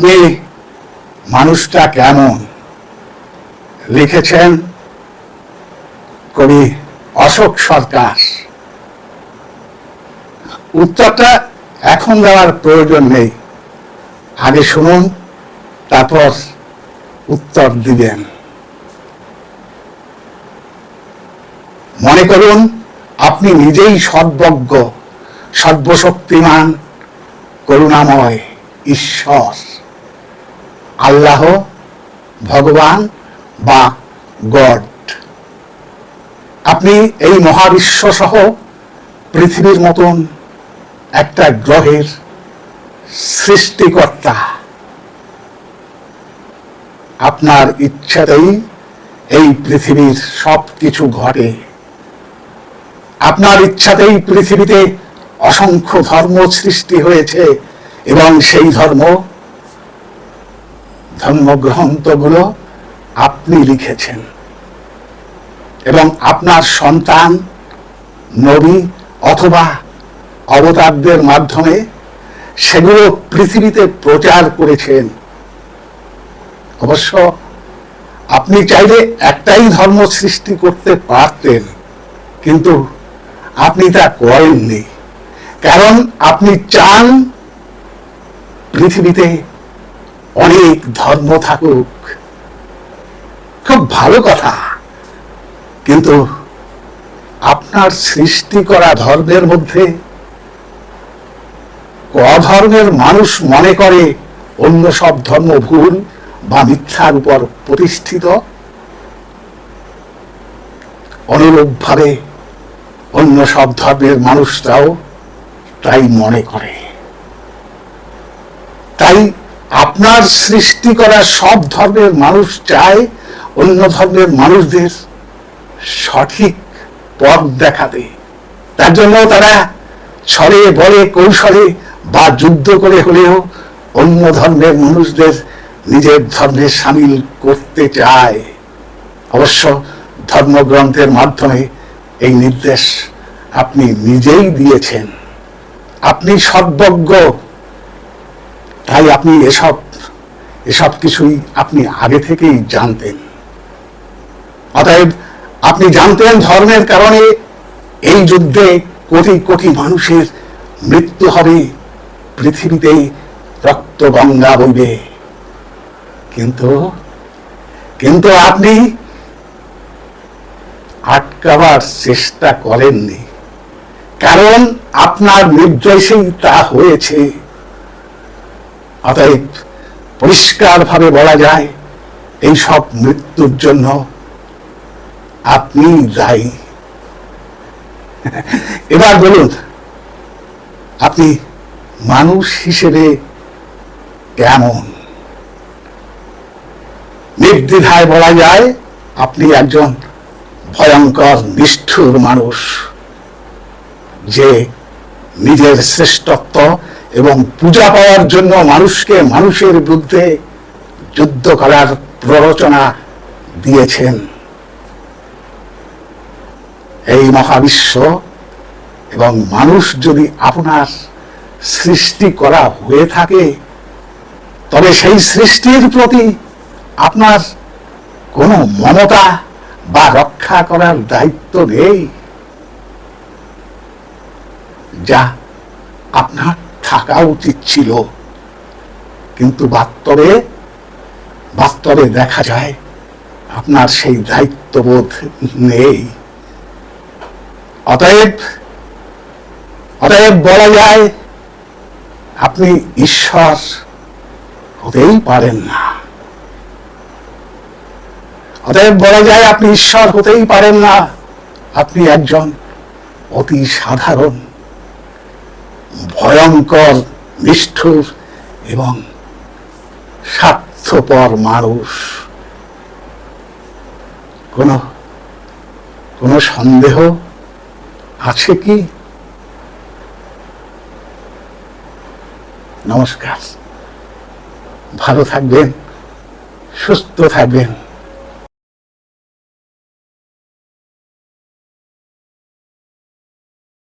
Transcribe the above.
আপনি মানুষটা কেমন? লিখেছেন কবি অশোক সরকার। উত্তরটা এখন দেওয়ার প্রয়োজন নেই। আগে শুনুন, তারপর উত্তর দিবেন। মনে করুন, আপনি নিজেই সর্বজ্ঞ সর্বশক্তিমান করুণাময় ঈশ্বর। আল্লাহ, ভগবান বা গড। আপনি এই মহাবিশ্ব সহ পৃথিবীর মতন একটা গ্রহের সৃষ্টিকর্তা। আপনার ইচ্ছাতেই এই পৃথিবীর সব কিছু ঘটে। আপনার ইচ্ছাতেই পৃথিবীতে অসংখ্য ধর্ম সৃষ্টি হয়েছে এবং সেই ধর্ম ধর্মগ্রন্থগুলো আপনি লিখেছেন। এবং আপনার সন্তান, নবী অথবা অবতারদের মাধ্যমে সেগুলো পৃথিবীতে প্রচার করেছেন। অবশ্য আপনি চাইলে একটাই ধর্ম সৃষ্টি করতে পারতেন, কিন্তু আপনি তা করেননি। কারণ আপনি চান পৃথিবীতে অনেক ধর্ম থাকুক। খুব ভালো কথা। কিন্তু আপনার সৃষ্টি করা ধর্মের মধ্যে অধর্মের মানুষ মনে করে অন্য সব ধর্ম ভুল বা মিথ্যার উপর প্রতিষ্ঠিত। অনুরূপভাবে অন্য সব ধর্মের মানুষরাও তাই মনে করে। তাই আপনার সৃষ্টি করা সব ধর্মের মানুষ চায় অন্য ধর্মের মানুষদের সঠিক পথ দেখাতে তার জন্য তারা ছড়ে বলে, কৌশলে বা যুদ্ধ করে হলেও অন্য ধর্মের মানুষদের নিজের ধর্মে সামিল করতে চায়। অবশ্য ধর্মগ্রন্থের মাধ্যমে এই নির্দেশ আপনি নিজেই দিয়েছেন। আপনি সর্বজ্ঞ তাই আপনি এসব এসব কিছুই আপনি আগে থেকেই জানতেন। অতএব আপনি জানতেন ধর্মের কারণে এই যুদ্ধে কোটি কোটি মানুষের মৃত্যু হবে পৃথিবীতে রক্ত গঙ্গা বইবে। কিন্তু কিন্তু আপনি আটকাবার চেষ্টা করেননি। কারণ আপনার নির্দেশেই তা হয়েছে। অতএব পরিষ্কারভাবে বলা যায়, এই সব মৃত্যুর জন্য আপনি দায়ী। এবার বলুন, আপনি মানুষ হিসেবে কেমন? নির্দ্বিধায় বলা যায়, আপনি একজন ভয়ঙ্কর, নিষ্ঠুর মানুষ, যে নিজের শ্রেষ্ঠত্ব এবং পূজা পাওয়ার জন্য মানুষকে মানুষের বিরুদ্ধে যুদ্ধ করার প্ররোচনা দিয়েছেন। এই মহাবিশ্ব এবং মানুষ যদি আপনার সৃষ্টি করা হয়ে থাকে, তবে সেই সৃষ্টির প্রতি আপনার কোনো মমতা বা রক্ষা করার দায়িত্ব নেই, যা আপনার থাকা উচিত ছিল। কিন্তু বাস্তবে বাস্তবে দেখা যায়, আপনার সেই দায়িত্ববোধ নেই। অতএব অতএব বলা যায়, আপনি ঈশ্বর হতেই পারেন না। অতএব বলা যায়, আপনি ঈশ্বর হতেই পারেন না। আপনি একজন অতি সাধারণ ভয়ঙ্কর, নিষ্ঠুর এবং স্বার্থপর মানুষ। কোনো কোনো সন্দেহ আছে কি? নমস্কার। ভালো থাকবেন, সুস্থ থাকবেন।